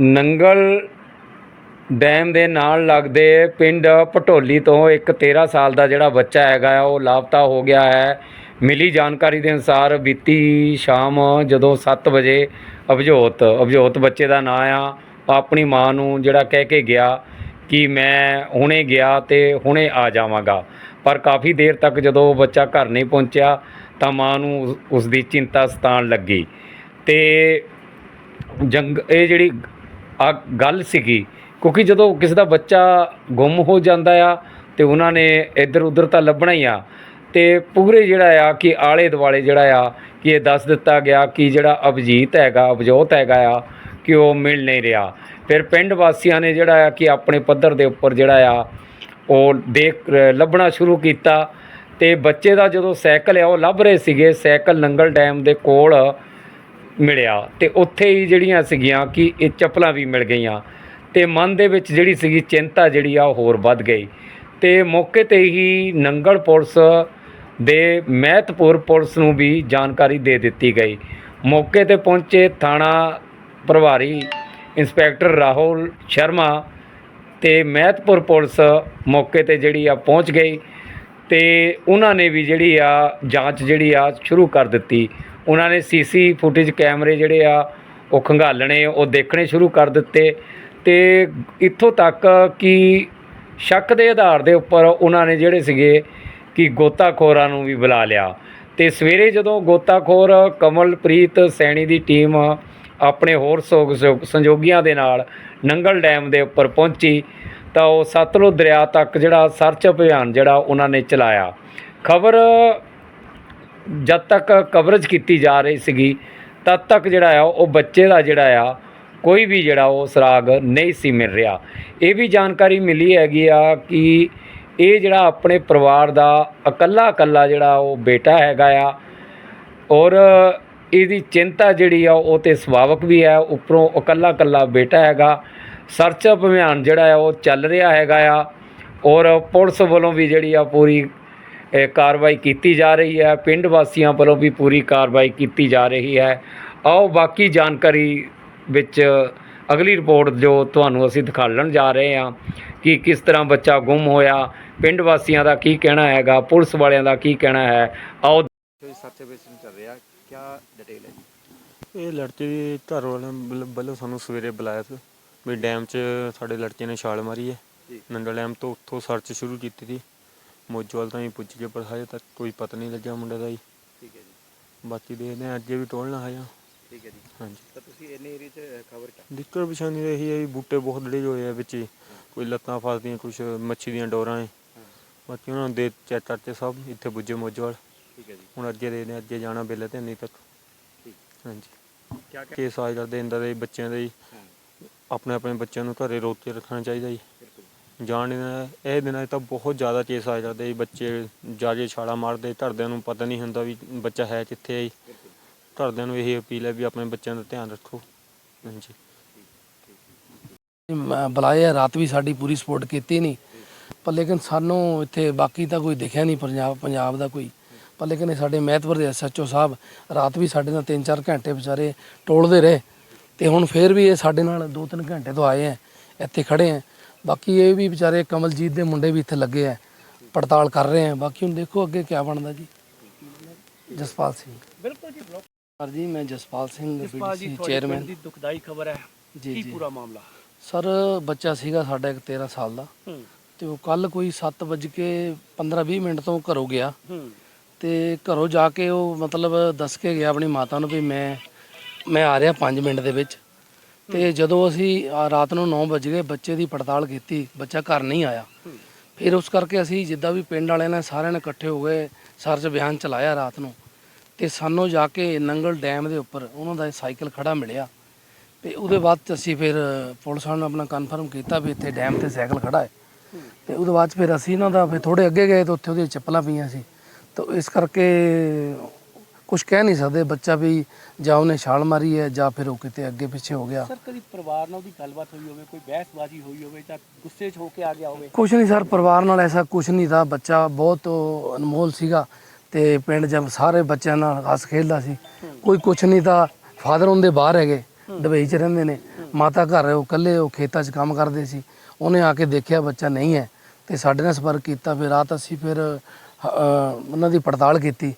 Nangal dam ਦੇ ਨਾਲ ਲੱਗਦੇ ਪਿੰਡ ਪਟੋਲੀ ਤੋਂ ਇੱਕ 13 ਸਾਲ ਦਾ ਜਿਹੜਾ ਬੱਚਾ ਹੈਗਾ ਆ ਉਹ ਲਾਪਤਾ ਹੋ ਗਿਆ ਹੈ। ਮਿਲੀ ਜਾਣਕਾਰੀ ਦੇ ਅਨੁਸਾਰ ਬੀਤੀ ਸ਼ਾਮ ਜਦੋਂ 7 ਵਜੇ ਅਭਜੋਤ ਅਭਜੋਤ ਬੱਚੇ ਦਾ ਨਾਂ ਆ, ਆਪਣੀ ਮਾਂ ਨੂੰ ਜਿਹੜਾ ਕਹਿ ਕੇ ਗਿਆ ਕਿ ਮੈਂ ਹੁਣੇ ਗਿਆ ਤੇ ਹੁਣੇ ਆ ਜਾਵਾਂਗਾ। ਪਰ ਕਾਫੀ ਦੇਰ ਤੱਕ ਜਦੋਂ ਉਹ ਬੱਚਾ ਘਰ ਨਹੀਂ ਪਹੁੰਚਿਆ ਤਾਂ ਮਾਂ ਨੂੰ ਉਸ- ਦੀ ਚਿੰਤਾ ਸਤਾਉਣ ਲੱਗੀ। ਤੇ ਜੰਗ, ਇਹ ਜਿਹੜੀ ਆ ਗੱਲ ਸੀਗੀ, ਕਿਉਂਕਿ ਜਦੋਂ ਕਿਸੇ ਦਾ ਬੱਚਾ ਗੁੰਮ ਹੋ ਜਾਂਦਾ ਆ ਤੇ ਉਹਨਾਂ ਨੇ ਇੱਧਰ ਉੱਧਰ ਤਾਂ ਲੱਭਣਾ ਹੀ ਆ, ਤੇ ਪੂਰੇ ਜਿਹੜਾ ਆ ਕਿ ਆਲੇ ਦੁਆਲੇ ਜਿਹੜਾ ਆ ਕਿ ਇਹ ਦੱਸ ਦਿੱਤਾ ਗਿਆ ਕਿ ਜਿਹੜਾ ਅਭਜੀਤ ਹੈਗਾ, ਅਭਜੋਤ ਹੈਗਾ ਆ, ਕਿ ਉਹ ਮਿਲ ਨਹੀਂ ਰਿਹਾ। ਫਿਰ ਪਿੰਡ ਵਾਸੀਆਂ ਨੇ ਜਿਹੜਾ ਆ ਕਿ ਆਪਣੇ ਪੱਧਰ ਦੇ ਉੱਪਰ ਜਿਹੜਾ ਆ, ਉਹ ਦੇਖ, ਲੱਭਣਾ ਸ਼ੁਰੂ ਕੀਤਾ। ਤੇ ਬੱਚੇ ਦਾ ਜਦੋਂ ਸਾਈਕਲ ਆ, ਉਹ ਲੱਭ ਰਹੇ ਸੀਗੇ, ਸਾਈਕਲ ਨੰਗਲ ਡੈਮ ਦੇ ਕੋਲ ਮਿਲਿਆ ਤੇ ਉੱਥੇ ਹੀ ਜਿਹੜੀਆਂ ਸੀਗੀਆਂ ਕਿ ਇਹ ਚੱਪਲਾਂ ਵੀ ਮਿਲ ਗਈਆਂ ਤੇ ਮਨ ਦੇ ਵਿੱਚ ਜਿਹੜੀ ਸੀਗੀ ਚਿੰਤਾ ਜਿਹੜੀ ਆ ਉਹ ਹੋਰ ਵੱਧ ਗਈ ਤੇ ਮੌਕੇ ਤੇ ਹੀ ਨੰਗਲ ਪੁਲਿਸ ਦੇ ਮਹਿਤਪੁਰ ਪੁਲਿਸ ਨੂੰ ਵੀ ਜਾਣਕਾਰੀ ਦੇ ਦਿੱਤੀ ਗਈ। ਮੌਕੇ ਤੇ ਪਹੁੰਚੇ ਥਾਣਾ ਪ੍ਰਭਾਰੀ ਇੰਸਪੈਕਟਰ ਰਾਹੁਲ ਸ਼ਰਮਾ ਤੇ ਮਹਿਤਪੁਰ ਪੁਲਿਸ ਮੌਕੇ ਤੇ ਜਿਹੜੀ ਆ ਪਹੁੰਚ ਗਈ ਤੇ ਉਹਨਾਂ ਨੇ ਵੀ ਜਿਹੜੀ ਆ ਜਾਂਚ ਜਿਹੜੀ ਆ ਸ਼ੁਰੂ ਕਰ ਦਿੱਤੀ। ਉਹਨਾਂ ਨੇ ਸੀਸੀ ਫੁਟੇਜ ਕੈਮਰੇ ਜਿਹੜੇ ਆ, ਉਹ ਖੰਗਾਲਣੇ, ਉਹ ਦੇਖਣੇ ਸ਼ੁਰੂ ਕਰ ਦਿੱਤੇ। ਤੇ ਇੱਥੋਂ ਤੱਕ ਕਿ ਸ਼ੱਕ ਦੇ ਆਧਾਰ ਦੇ ਉੱਪਰ ਉਹਨਾਂ ਨੇ ਜਿਹੜੇ ਸੀਗੇ ਕਿ ਗੋਤਾਖੋਰਾਂ ਨੂੰ ਵੀ ਬੁਲਾ ਲਿਆ। ਤੇ ਸਵੇਰੇ ਜਦੋਂ ਗੋਤਾਖੋਰ ਕਮਲਪ੍ਰੀਤ ਸੈਣੀ ਦੀ ਟੀਮ ਆਪਣੇ ਹੋਰ ਸੋਗ ਸਹਿਯੋਗ- ਸੰਯੋਗੀਆਂ ਦੇ ਨਾਲ ਨੰਗਲ ਡੈਮ ਦੇ ਉੱਪਰ ਪਹੁੰਚੀ, ਤਾਂ ਉਹ ਸਤਲੁਜ ਦਰਿਆ ਤੱਕ ਜਿਹੜਾ ਸਰਚ ਅਭਿਆਨ ਜਿਹੜਾ ਉਹਨਾਂ ਨੇ ਚਲਾਇਆ। ਖਬਰ ਜਦ ਤੱਕ ਕਵਰੇਜ ਕੀਤੀ ਜਾ ਰਹੀ ਸੀਗੀ, ਤਦ ਤੱਕ ਜਿਹੜਾ ਆ, ਉਹ ਬੱਚੇ ਦਾ ਜਿਹੜਾ ਆ, ਕੋਈ ਵੀ ਜਿਹੜਾ ਉਹ ਸੁਰਾਗ ਨਹੀਂ ਸੀ ਮਿਲ ਰਿਹਾ। ਇਹ ਵੀ ਜਾਣਕਾਰੀ ਮਿਲੀ ਹੈਗੀ ਆ ਕਿ ਇਹ ਜਿਹੜਾ ਆਪਣੇ ਪਰਿਵਾਰ ਦਾ ਇਕੱਲਾ ਇਕੱਲਾ ਜਿਹੜਾ ਉਹ ਬੇਟਾ ਹੈਗਾ ਆ, ਔਰ ਇਹਦੀ ਚਿੰਤਾ ਜਿਹੜੀ ਆ, ਉਹ ਤੇ ਸੁਭਾਵਕ ਵੀ ਹੈ, ਉੱਪਰੋਂ ਇਕੱਲਾ ਇਕੱਲਾ ਬੇਟਾ ਹੈਗਾ। ਸਰਚ ਅਭਿਆਨ ਜਿਹੜਾ ਆ, ਉਹ ਚੱਲ ਰਿਹਾ ਹੈਗਾ ਆ, ਔਰ ਪੁਲਿਸ ਵੱਲੋਂ ਵੀ ਜਿਹੜੀ ਆ ਪੂਰੀ ਕਾਰਵਾਈ ਕੀਤੀ ਜਾ ਰਹੀ ਹੈ। ਪਿੰਡ ਵਾਸੀਆਂ ਵੱਲੋਂ ਵੀ ਪੂਰੀ ਕਾਰਵਾਈ ਕੀਤੀ ਜਾ ਰਹੀ ਹੈ। ਆਓ ਬਾਕੀ ਜਾਣਕਾਰੀ ਵਿੱਚ ਅਗਲੀ ਰਿਪੋਰਟ ਜੋ ਤੁਹਾਨੂੰ ਅਸੀਂ ਦਿਖਾਉਣ ਜਾ ਰਹੇ ਹਾਂ ਕਿ ਕਿਸ ਤਰ੍ਹਾਂ ਬੱਚਾ ਗੁੰਮ ਹੋਇਆ। ਪਿੰਡ ਵਾਸੀਆਂ ਦਾ ਕੀ ਕਹਿਣਾ ਹੈਗਾ? ਪੁਲਿਸ ਵਾਲਿਆਂ ਦਾ ਕੀ ਕਹਿਣਾ ਹੈ? ਆਓ ਚੱਲ ਰਿਹਾ ਕੀ ਡਿਟੇਲ ਹੈ ਇਹ ਲੜਕੇ ਦੀ ਘਰ ਵਾਲਿਆਂ ਵੱਲ- ਵੱਲੋਂ ਸਾਨੂੰ ਸਵੇਰੇ ਬੁਲਾਇਆ ਸੀ। ਵੀ ਡੈਮ 'ਚ ਸਾਡੇ ਲੜਕੇ ਨੇ ਛਾਲ ਮਾਰੀ ਹੈ। ਨੰਗਲ ਡੈਮ ਤੋਂ ਉੱਥੋਂ ਸਰਚ ਸ਼ੁਰੂ ਕੀਤੀ ਸੀ। ਮੋਜੋਵਾਲ ਤਾਂ ਹੀ ਪੁੱਜ ਕੇ ਪਰ ਹਜੇ ਤੱਕ ਕੋਈ ਪਤਾ ਨਹੀਂ ਲੱਗਿਆ ਮੁੰਡੇ ਦਾ ਜੀ। ਠੀਕ ਹੈ ਜੀ। ਬਾਕੀ ਦੇਖਦੇ ਹਾਂ ਅੱਗੇ ਵੀ ਟੋਲਣਾ ਆਇਆ ਠੀਕ ਹੈ ਜੀ। ਹਾਂਜੀ। ਤਾਂ ਤੁਸੀਂ ਇੰਨੇ ਏਰੀਆ 'ਚ ਖਬਰ ਕਰ ਦਿੱਕਤ ਪਰੇਸ਼ਾਨੀ ਇਹੀ ਹੈ ਵੀ ਬੂਟੇ ਬਹੁਤ ਹੋਏ ਆ ਵਿੱਚ ਹੀ। ਕੋਈ ਲੱਤਾਂ ਫਸਦੀਆਂ ਕੁਛ ਮੱਛੀ ਦੀਆਂ ਡੋਰਾਂ ਹੈ। ਬਾਕੀ ਉਹਨਾਂ ਨੂੰ ਦੇ ਚੈੱਕ ਕਰਤੇ ਸਭ ਇੱਥੇ ਪੁੱਜੇ ਮੋਜੋਵਾਲ। ਠੀਕ ਹੈ ਜੀ। ਹੁਣ ਅੱਗੇ ਦੇਖਦੇ ਹਾਂ ਅੱਗੇ ਜਾਣਾ ਬਿੱਲ ਤੇ ਨਹੀਂ ਤੱਕ। ਠੀਕ। ਹਾਂਜੀ। ਕਿਆ ਕੇਸ ਆ ਕਰਦੇ ਇੰਦਾ ਦੇ ਬੱਚਿਆਂ ਦੇ ਜੀ। ਹਾਂ। ਆਪਣੇ ਆਪਣੇ ਬੱਚਿਆਂ ਨੂੰ ਘਰੇ ਰੋਕ ਕੇ ਰੱਖਣਾ ਚਾਹੀਦਾ ਜੀ। ਜਾਣ ਨਹੀਂ ਦੇਣਾ ਇਹ ਦਿਨਾਂ 'ਚ ਤਾਂ ਬਹੁਤ ਜ਼ਿਆਦਾ ਕੇਸ ਆ ਜਾਂਦੇ ਜੀ ਬੱਚੇ ਜਾਜੇ ਛਾਲਾ ਮਾਰਦੇ ਘਰਦਿਆਂ ਨੂੰ ਪਤਾ ਨਹੀਂ ਹੁੰਦਾ ਵੀ ਬੱਚਾ ਹੈ ਕਿੱਥੇ ਹੈ। ਜੀ ਘਰਦਿਆਂ ਨੂੰ ਇਹ ਅਪੀਲ ਹੈ ਵੀ ਆਪਣੇ ਬੱਚਿਆਂ ਦਾ ਧਿਆਨ ਰੱਖੋ। ਹਾਂਜੀ। ਮ- ਬੁਲਾਏ ਆ ਰਾਤ ਵੀ ਸਾਡੀ ਪੂਰੀ ਸਪੋਰਟ ਕੀਤੀ ਨਹੀਂ। ਪਰ ਲੇਕਿਨ ਸਾਨੂੰ ਇੱਥੇ ਬਾਕੀ ਤਾਂ ਕੋਈ ਦਿਖਿਆ ਨਹੀਂ ਪੰਜਾਬ ਪੰਜਾਬ ਦਾ ਕੋਈ। ਪਰ ਲੇਕਿਨ ਇਹ ਸਾਡੇ ਮਹਿਤਪੁਰ ਦੇ ਐਸਐਚਓ ਸਾਹਿਬ ਰਾਤ ਵੀ ਸਾਡੇ ਨਾਲ 3-4 ਘੰਟੇ ਵਿਚਾਰੇ ਟੋਲਦੇ ਰਹੇ। ਤੇ ਹੁਣ ਫੇਰ ਵੀ ਇਹ ਸਾਡੇ ਨਾਲ 2-3 ਘੰਟੇ ਤੋਂ ਆਏ ਆ ਇੱਥੇ ਖੜੇ ਆ ਬਾਕੀ ਇਹ ਵੀ ਵਿਚਾਰੇ ਕਮਲਜੀਤ ਦੇ ਮੁੰਡੇ ਵੀ ਇੱਥੇ ਲੱਗੇ ਆ ਪੜਤਾਲ ਕਰ ਰਹੇ ਆ। ਬਾਕੀ ਹੁਣ ਦੇਖੋ ਅੱਗੇ ਕੀ ਬਣਦਾ ਜੀ। ਜਸਪਾਲ ਸਿੰਘ। ਬਿਲਕੁਲ ਜੀ ਬਲੌਕ ਸਰ ਜੀ ਮੈਂ ਜਸਪਾਲ ਸਿੰਘ ਤੁਹਾਡੇ ਚੇਅਰਮੈਨ। ਦੀ ਦੁਖਦਾਈ ਖਬਰ ਹੈ। ਜੀ ਪੂਰਾ ਮਾਮਲਾ? ਸਰ ਬੱਚਾ ਸੀਗਾ ਸਾਡਾ ਇੱਕ 13 ਸਾਲ ਦਾ। ਹੂੰ। ਤੇ ਉਹ ਕੱਲ ਕੋਈ 7 ਵਜੇ ਕੇ 15-20 ਮਿੰਟ ਤੋਂ ਘਰੋਂ ਗਿਆ। ਹੂੰ। ਤੇ ਘਰੋਂ ਜਾ ਕੇ ਉਹ ਮਤਲਬ ਦੱਸ ਕੇ ਗਿਆ ਆਪਣੀ ਮਾਤਾ ਨੂੰ ਵੀ ਮੈਂ ਮੈਂ ਆ ਰਿਹਾ 5 ਮਿੰਟ ਦੇ ਵਿੱਚ। ਤੇ ਜਦੋਂ ਅਸੀਂ ਆ ਰਾਤ ਨੂੰ 9 ਵਜੇ ਗਏ, ਬੱਚੇ ਦੀ ਪੜਤਾਲ ਕੀਤੀ, ਬੱਚਾ ਘਰ ਨਹੀਂ ਆਇਆ। ਫਿਰ ਉਸ ਕਰਕੇ ਅਸੀਂ ਜਿੱਦਾਂ ਵੀ ਪਿੰਡ ਵਾਲਿਆਂ ਨੇ ਸਾਰਿਆਂ ਨੇ ਇਕੱਠੇ ਹੋ ਗਏ ਸਰਚ ਅਭਿਆਨ ਚਲਾਇਆ ਰਾਤ ਨੂੰ। ਤੇ ਸਾਨੂੰ ਜਾ ਕੇ ਨੰਗਲ ਡੈਮ ਦੇ ਉੱਪਰ ਉਹਨਾਂ ਦਾ ਸਾਈਕਲ ਖੜਾ ਮਿਲਿਆ। ਤੇ ਉਹਦੇ ਬਾਅਦ 'ਚ ਅਸੀਂ ਫਿਰ ਪੁਲਿਸ ਵਾਲਿਆਂ ਨੂੰ ਆਪਣਾ ਕਨਫਰਮ ਕੀਤਾ ਵੀ ਇੱਥੇ ਡੈਮ ਤੇ ਸਾਈਕਲ ਖੜਾ ਹੈ। ਤੇ ਉਹਦੇ ਬਾਅਦ 'ਚ ਫਿਰ ਅਸੀਂ ਇਹਨਾਂ ਦਾ ਫਿਰ ਥੋੜੇ ਅੱਗੇ ਗਏ ਤਾਂ ਉੱਥੇ ਉਹਦੀਆਂ ਚੱਪਲਾਂ ਪਈਆਂ ਸੀ। ਤਾਂ ਇਸ ਕਰਕੇ ਕੁਝ ਕਹਿ ਨਹੀਂ ਸਕਦੇ ਬੱਚਾ ਵੀ ਜਾਂ ਉਹਨੇ ਛਾਲ ਮਾਰੀ ਹੈ ਜਾਂ ਫਿਰ ਉਹ ਕਿਤੇ ਅੱਗੇ ਪਿੱਛੇ ਹੋ ਗਿਆ। ਸਰ ਕਦੀ ਪਰਿਵਾਰ ਨਾਲ ਉਹਦੀ ਗੱਲਬਾਤ ਹੋਈ ਹੋਵੇ ਕੋਈ ਬਹਿਸਬਾਜ਼ੀ ਹੋਈ ਹੋਵੇ ਜਾਂ ਗੁੱਸੇ 'ਚ ਹੋ ਕੇ ਆ ਗਿਆ ਹੋਵੇ? ਕੁਝ ਨਹੀਂ ਸਰ ਪਰਿਵਾਰ ਨਾਲ ਐਸਾ ਕੁਝ ਨਹੀਂ था ਬੱਚਾ ਬਹੁਤ ਅਨਮੋਲ ਸੀਗਾ ਤੇ ਪਿੰਡ ਜਦ ਸਾਰੇ ਬੱਚਿਆਂ ਨਾਲ ਹੱਸ ਖੇਡਦਾ ਸੀ। ਕੋਈ ਕੁਝ ਨਹੀਂ ਤਾਂ ਫਾਦਰ ਉਹਦੇ ਬਾਹਰ ਹੈਗੇ ਦੁਬਈ 'ਚ ਰਹਿੰਦੇ ਨੇ। ਮਾਤਾ ਘਰ ਉਹ ਇਕੱਲੇ ਉਹ ਖੇਤਾਂ 'ਚ ਕੰਮ ਕਰਦੇ ਸੀ। ਉਹਨੇ ਆ ਕੇ ਦੇਖਿਆ ਬੱਚਾ ਨਹੀਂ ਹੈ ਤੇ ਸਾਡੇ ਨਾਲ ਸੰਪਰਕ ਕੀਤਾ। ਫਿਰ ਰਾਤ ਅਸੀਂ ਫਿਰ ਉਹਨਾਂ ਦੀ ਪੜਤਾਲ ਕੀਤੀ।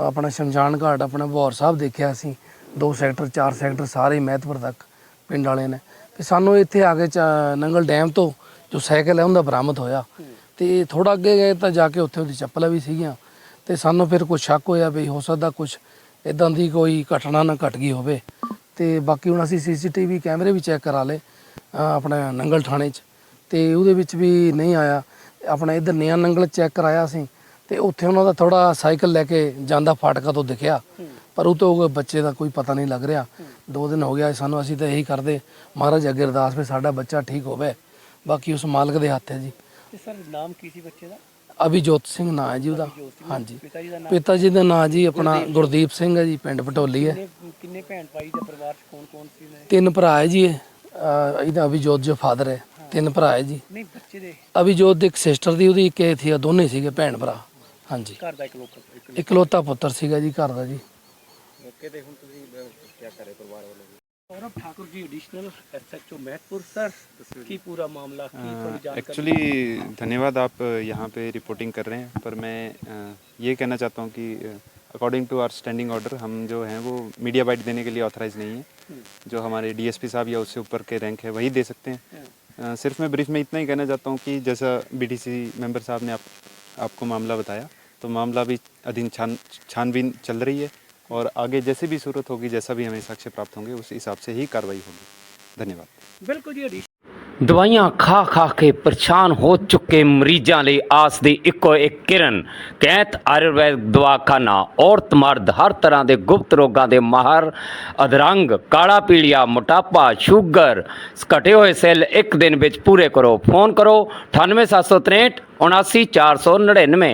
ਆਪਣਾ ਸ਼ਮਸ਼ਾਨ ਘਾਟ ਆਪਣਾ ਬਹੌਰ ਸਾਹਿਬ ਦੇਖਿਆ ਅਸੀਂ ਦੋ ਸੈਕਟਰ ਚਾਰ ਸੈਕਟਰ ਸਾਰੇ ਮਹਿਤਪੁਰ ਤੱਕ ਪਿੰਡ ਵਾਲਿਆਂ ਨੇ। ਤੇ ਸਾਨੂੰ ਇੱਥੇ ਆ ਕੇ ਚ- ਨੰਗਲ ਡੈਮ ਤੋਂ ਜੋ ਸਾਈਕਲ ਹੈ ਉਹਦਾ ਬਰਾਮਦ ਹੋਇਆ। ਤੇ ਥੋੜਾ ਅੱਗੇ ਗਏ ਤਾਂ ਜਾ ਕੇ ਉੱਥੇ ਉਹਦੀ ਚੱਪਲਾਂ ਵੀ ਸੀਗੀਆਂ। ਤੇ ਸਾਨੂੰ ਫਿਰ ਕੁਝ ਸ਼ੱਕ ਹੋਇਆ ਵੀ ਹੋ ਸਕਦਾ ਕੁਝ ਇਦਾਂ ਦੀ ਕੋਈ ਘਟਨਾ ਨਾ ਘਟ ਗਈ ਹੋਵੇ। ਤੇ ਬਾਕੀ ਹੁਣ ਅਸੀਂ ਸੀਸੀਟੀਵੀ ਕੈਮਰੇ ਵੀ ਚੈੱਕ ਕਰਾ ਲਏ ਅ, ਆਪਣਾ ਨੰਗਲ ਥਾਣੇ 'ਚ। ਤੇ ਉਹਦੇ ਵਿੱਚ ਵੀ ਨਹੀਂ ਆਇਆ। ਆਪਣਾ ਇਧਰ ਨਿਆ ਨੰਗਲ ਚੈੱਕ ਕਰਾਇਆ ਅਸੀਂ ਤੇ ਉੱਥੇ ਉਹਨਾਂ ਦਾ ਥੋੜਾ ਸਾਈਕਲ ਲੈ ਕੇ ਜਾਂਦਾ ਫਾਟਕਾ ਤੋਂ ਦਿਖਿਆ। ਪਰ ਉਹ ਤੋਂ ਬੱਚੇ ਦਾ ਕੋਈ ਪਤਾ ਨਹੀਂ ਲੱਗ ਰਿਹਾ। ਦੋ ਦਿਨ ਹੋ ਗਿਆ ਸਾਨੂੰ ਅਸੀਂ ਤਾਂ ਇਹੀ ਕਰਦੇ ਮਹਾਰਾਜ ਅੱਗੇ ਅਰਦਾਸ ਵੀ ਸਾਡਾ ਬੱਚਾ ਠੀਕ ਹੋਵੇ। ਬਾਕੀ ਉਸ ਮਾਲਕ ਦੇ ਹੱਥ ਹੈ ਜੀ। ਤੇ ਸਰ ਨਾਮ ਕੀ ਸੀ ਬੱਚੇ ਦਾ? ਅਭਿਜੋਤ ਸਿੰਘ ਨਾਂ ਹੈ ਜੀ ਉਹਦਾ। ਹਾਂਜੀ। ਪਿਤਾ ਜੀ ਦਾ ਨਾਂ ਜੀ ਆਪਣਾ ਗੁਰਦੀਪ ਸਿੰਘ। ਹੈ ਜੀ ਪਿੰਡ ਪਟੋਲੀ ਹੈ। ਕਿੰਨੇ ਕਿੰਨੇ ਭੈਣ ਭਾਈ ਦੇ ਪਰਿਵਾਰ ਚ ਕੌਣ ਕੌਣ ਸੀ ਨੇ ਤਿੰਨ ਭਰਾ ਹੈ ਜੀ ਇਹਦਾ ਅਭਿਜੋਤ ਜੋ ਫਾਦਰ ਹੈ। ਤਿੰਨ ਭਰਾ ਹੈ ਜੀ। ਨਹੀਂ ਬੱਚੇ ਦੇ? ਅਭਿਜੋਤ ਦੀ ਇੱਕ ਸਿਸਟਰ ਦੀ ਉਹਦੀ ਇੱਕ ਇਹ ਥੀ ਦੋਨੇ ਸੀਗੇ ਭੈਣ ਭਰਾ ਹਾਂਜੀ। ਘਰ ਦਾ ਪੁੱਤਰ। ਸੀਗਾ ਜੀ ਘਰ ਦਾ ਜੀ। ਮੌਕੇ ਤੇ ਹੁਣ ਤੁਸੀਂ ਪਰਿਵਾਰ ਵਾਲੇ एक्चुअली धन्यवाद आप यहाँ पे रिपोर्टिंग कर रहे हैं पर मैं ये कहना चाहता हूँ कि according to our standing order हम जो हैं वो मीडिया बाइट देने के लिए ऑथराइज नहीं है जो हमारे डीएसपी साहब या उससे ऊपर के रैंक है वही दे सकते हैं सिर्फ़ मैं ब्रीफ में इतना ही कहना चाहता हूँ कि जैसा बीडीसी मेंबर साहब ने आप आपको मामला बताया तो मामला भी अधीन छान छानबीन चल रही है और आगे जैसे भी सूरत होगी जैसा भी हमें साक्ष्य प्राप्त होंगे उस हिसाब से ही कार्रवाई होगी धन्यवाद बिल्कुल जी एडिशनल ਦਵਾਈਆਂ ਖਾ ਖਾ ਕੇ ਪਰੇਸ਼ਾਨ ਹੋ ਚੁੱਕੇ ਮਰੀਜ਼ਾਂ ਲਈ ਆਸ ਦੀ ਇੱਕੋ ਇੱਕ ਕਿਰਨ ਕੈਂਤ ਆਯੁਰਵੈਦ ਦਵਾਖਾਨਾ ਔਰਤ ਮਰਦ ਹਰ ਤਰ੍ਹਾਂ ਦੇ ਗੁਪਤ ਰੋਗਾਂ ਦੇ ਮਾਹਰ ਅਧਰੰਗ ਕਾਲਾ ਪੀਲੀਆ ਮੋਟਾਪਾ ਸ਼ੂਗਰ ਘਟੇ ਹੋਏ ਸੈੱਲ ਇੱਕ ਦਿਨ ਵਿੱਚ ਪੂਰੇ ਕਰੋ ਫੋਨ ਕਰੋ 98763 79499